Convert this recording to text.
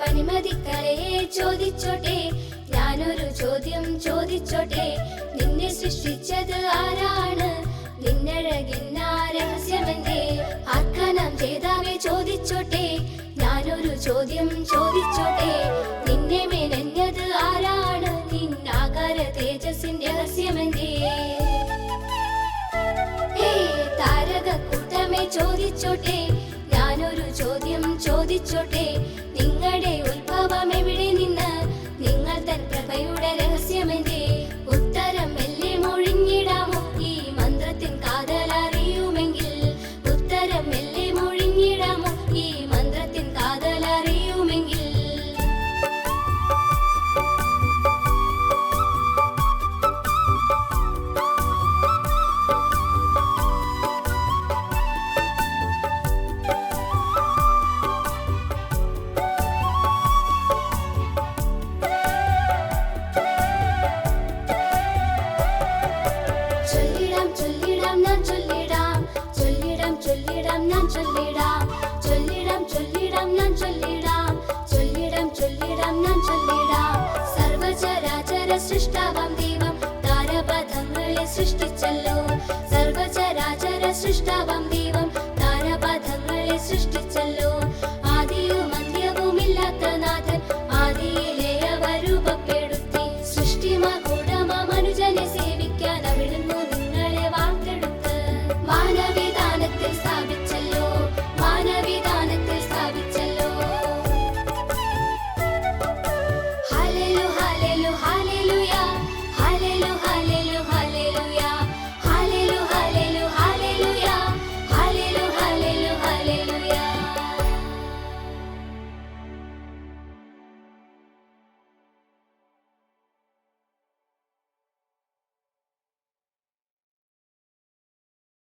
പനിമതിക്കലയെ ചോദിച്ചോട്ടെ. ഞാനൊരു ചോദ്യം ചോദിച്ചോട്ടെ. നിന്നെ സൃഷ്ടിച്ചത് ആരാണ്? നിന്നഴകിന്ന രഹസ്യമല്ലേ ആക്കാനാം ചേതാവെ ചോദിച്ചോട്ടെ. ഞാനൊരു ചോദ്യം ചോദിച്ചോട്ടെ. നിന്നെ മെനഞ്ഞത് ആരാണ്? നിന്നാകാര തേജസിൻ രഹസ്യമല്ലേ? താരക കൂട്ടമേ ചോദിച്ചോട്ടെ. ഞാനൊരു ചോദ്യം ചോദിച്ചോട്ടെ. ഉത്ഭവം ചൊല്ലിടാം ഞാൻ ചൊല്ലിടാം. ചൊല്ലിടാം ചൊല്ലിടാം ഞാൻ ചൊല്ലിടാം. ചൊല്ലിടാം ചൊല്ലിടാം ഞാൻ ചൊല്ലിടാം. ചൊല്ലിടാം ചൊല്ലിടാം ഞാൻ ചൊല്ലിടാം. സർവചരാചര സൃഷ്ടാവാം ദൈവം. താരപഥങ്ങളെ സൃഷ്ടിച്ചല്ലോ. സർവചരാചര സൃഷ്ടാവാം ദൈവം. താരപഥങ്ങളെ സൃഷ്ടിച്ചല്ലോ. ആദിയും അന്ത്യവും ഇല്ലാത്ത നാഥൻ ആദിയിലെ അവരൂപപ്പെടുത്തി സൃഷ്ടിമ കൂടമ മനുജനെ സേവിക്കാൻ അവിടുന്ന്